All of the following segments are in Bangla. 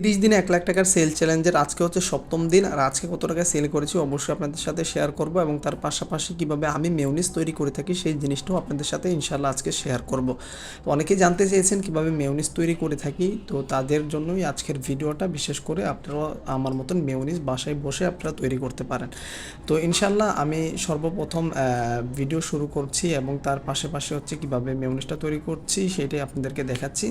তিরিশ দিনে এক লাখ টাকার সেল চ্যালেঞ্জের আজকে হচ্ছে সপ্তম দিন, আর আজকে কত টাকা সেল করেছি অবশ্যই আপনাদের সাথে শেয়ার করব এবং তার পাশাপাশি কীভাবে আমি মেউনিস তৈরি করে থাকি সেই জিনিসটাও আপনাদের সাথে ইনশাল্লাহ আজকে শেয়ার করব। তো অনেকেই জানতে চেয়েছেন কীভাবে মেউনিস তৈরি করে থাকি, তো তাদের জন্যই আজকের ভিডিওটা, বিশেষ করে আপনারা আমার মতন মেউনিস বাসায় বসে আপনারা তৈরি করতে পারেন। তো ইনশাল্লাহ আমি সর্বপ্রথম ভিডিও শুরু করছি এবং তার পাশাপাশি হচ্ছে কীভাবে মেউনিসটা তৈরি করছি, সেটাই আপনাদেরকে দেখাচ্ছি।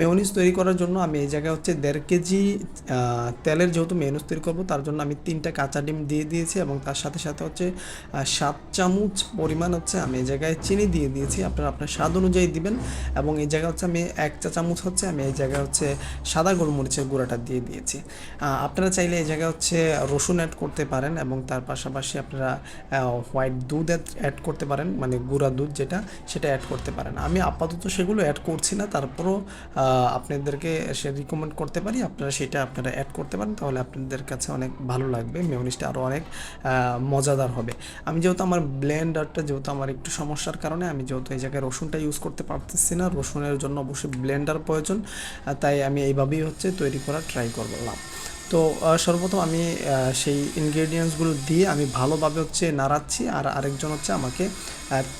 মেউনিস তৈরি করার জন্য আমি এই জায়গায় হচ্ছে দেড় কেজি আহ, তেলের যেহেতু মেউনিস তৈরি করব তার জন্য আমি তিনটা কাঁচা ডিম দিয়ে দিয়েছি এবং তার সাথে সাথে হচ্ছে সাত চামচ পরিমাণ হচ্ছে আমি এই জায়গায় চিনি দিয়ে দিয়েছি। আপনারা আপনার স্বাদ অনুযায়ী দিবেন এবং এই জায়গায় হচ্ছে আমি এক চা চামচ হচ্ছে আমি এই জায়গায় হচ্ছে সাদা গোলমরিচের গুঁড়াটা দিয়ে দিয়েছি। আপনারা চাইলে এই জায়গায় হচ্ছে রসুন অ্যাড করতে পারেন এবং তার পাশাপাশি আপনারা হোয়াইট দুধ অ্যাড করতে পারেন মানে গুঁড়া দুধ যেটা সেটা অ্যাড করতে পারেন। আমি আপাতত সেগুলো অ্যাড করছি না তারপরও আপনাদেরকে সে রিকমেন্ড করতে পারি। আপনারা সেটা আপনারা অ্যাড করতে পারেন, তাহলে আপনাদের কাছে অনেক ভালো লাগবে মেয়নিসটা আরও অনেক মজাদার হবে। আমি যেহেতু আমার ব্লেন্ডারটা যেহেতু আমার একটু সমস্যার কারণে, আমি যেহেতু এই জায়গায় রসুনটা ইউজ করতে পারতেছি না, রসুনের জন্য অবশ্যই ব্লেন্ডার প্রয়োজন তাই আমি এইভাবেই হচ্ছে তৈরি করার ট্রাই করলাম। তো সর্বপ্রথম আমি সেই ইনগ্রেডিয়েন্টসগুলো দিয়ে আমি ভালোভাবে হচ্ছে নাড়াচ্ছি, আর আরেকজন হচ্ছে আমাকে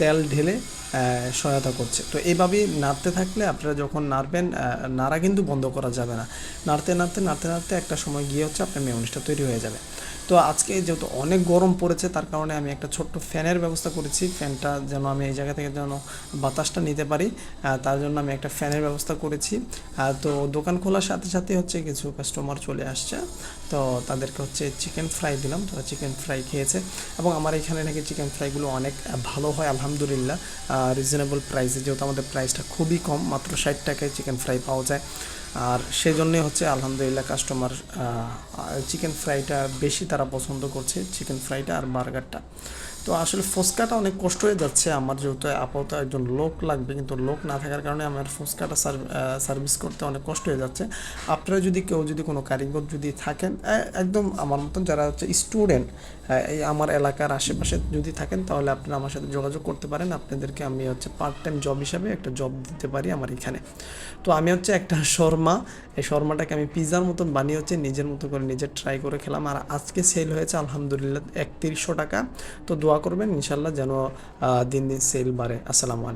তেল ঢেলে সহায়তা করছে। তো এইভাবেই নাড়তে থাকলে আপনারা যখন নাড়বেন নাড়া কিন্তু বন্ধ করা যাবে না। নাড়তে নাড়তে নাড়তে নাড়তে একটা সময় গিয়ে হচ্ছে আপনার মেয়নিসটা তৈরি হয়ে যাবে। তো আজকে যেহেতু অনেক গরম পড়েছে, তার কারণে আমি একটা ছোট্ট ফ্যানের ব্যবস্থা করেছি। ফ্যানটা যেন আমি এই জায়গা থেকে যেন বাতাসটা নিতে পারি। তার জন্য আমি একটা ফ্যানের ব্যবস্থা করেছি। তো দোকান খোলার সাথে সাথে হচ্ছে কিছু কাস্টমার চলে আসছে। তো তাদেরকে হচ্ছে চিকেন ফ্রাই দিলাম। তারা চিকেন ফ্রাই খেয়েছে। এবং আমার এখানে নাকি চিকেন ফ্রাইগুলো অনেক ভালো হয়, আলহামদুলিল্লাহ। রিজনেবল প্রাইসে যেহেতু আমাদের প্রাইসটা খুবই কম মাত্র ষাট টাকায় চিকেন ফ্রাই পাওয়া যায়। আর সেজন্যই হচ্ছে আলহামদুলিল্লাহ কাস্টমার চিকেন ফ্রাইটা বেশি তারা পছন্দ করছে চিকেন ফ্রাইটা আর বার্গারটা। তো আসলে ফুচকাটা অনেক কষ্ট হয়ে যাচ্ছে আমার যেহেতু আপাতত একজন লোক লাগবে, কিন্তু লোক না থাকার কারণে আমার ফুচকাটা সার্ভিস করতে অনেক কষ্ট হয়ে যাচ্ছে। আপনারা যদি কেউ যদি কোনো কারিগর যদি থাকেন একদম আমার মতন যারা হচ্ছে স্টুডেন্ট এই আমার এলাকার আশেপাশে যদি থাকেন, তাহলে আপনারা আমার সাথে যোগাযোগ করতে পারেন। আপনাদেরকে আমি হচ্ছে পার্ট টাইম জব হিসাবে একটা জব দিতে পারি আমার এখানে। তো আমি হচ্ছে একটা শর্মা এই শর্মাটাকে আমি পিজার মতন বানিয়ে হচ্ছে নিজের মতো করে নিজের ট্রাই করে খেলাম। আর আজকে সেল হয়েছে আলহামদুলিল্লাহ একত্রিশশো টাকা। তো দোয়া করবেন, ইনশাল্লাহ যেন দিন দিন সেল বাড়ে। আসসালামু আলাইকুম।